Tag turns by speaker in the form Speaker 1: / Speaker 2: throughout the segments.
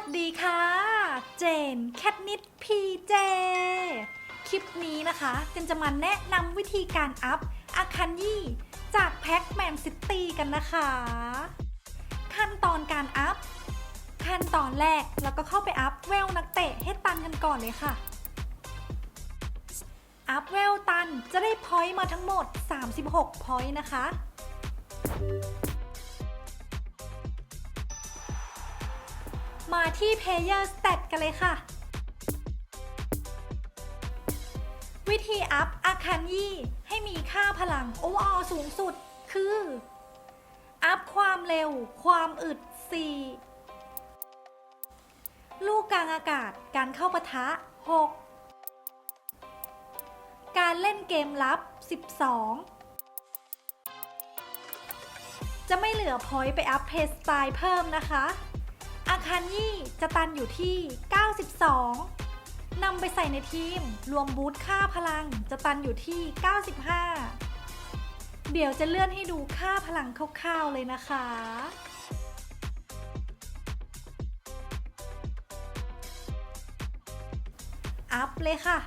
Speaker 1: สดีค่ะ เจนแคทนิดพีเจ คลิปนี้นะคะเจนจะมาแนะนำวิธีการอัพอาคันยี่จากแพ็กแมนซิตี้กันนะคะ ขั้นตอนการอัพ ขั้นตอนแรกเราก็เข้าไปอัพเวลนักเตะให้ตันกันก่อนเลยค่ะ อัพเวลตันจะได้พอยต์มาทั้งหมด 36 พอยต์นะคะ มาที่ Player Stat กันเลยค่ะ วิธีอัพอาคันยี่ให้มีค่าพลัง overall สูงสุดคือ อัพความเร็ว ความอึด 4 ลูกกลางอากาศการเข้าปะทะ 6 การเล่นเกมลับ 12จะไม่เหลือพอยต์ไปอัพเพสไตล์เพิ่มนะคะ อาคารยี่จะตันอยู่ที่ 92 นำไปใส่ในทีม รวมบูทค่าพลังจะตันอยู่ที่ 95 เดี๋ยวจะเลื่อนให้ดูค่าพลังคร่าวๆเลยนะคะอัพเลยค่ะ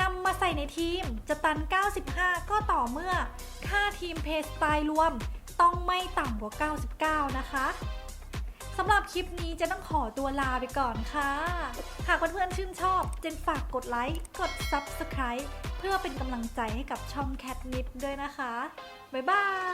Speaker 1: นำมาใส่ในทีมจะตัน 95 ก็ต่อเมื่อ ค่าทีมเพสไตล์รวม ต้องไม่ต่ำกว่า 99 นะคะสำหรับคลิปนี้จะต้องขอตัวลาไปก่อนค่ะ หากเพื่อนๆชื่นชอบ เจนฝากกดไลค์ กด Subscribe เพื่อเป็นกำลังใจให้กับช่องแคทนิดด้วยนะคะ บ๊ายบาย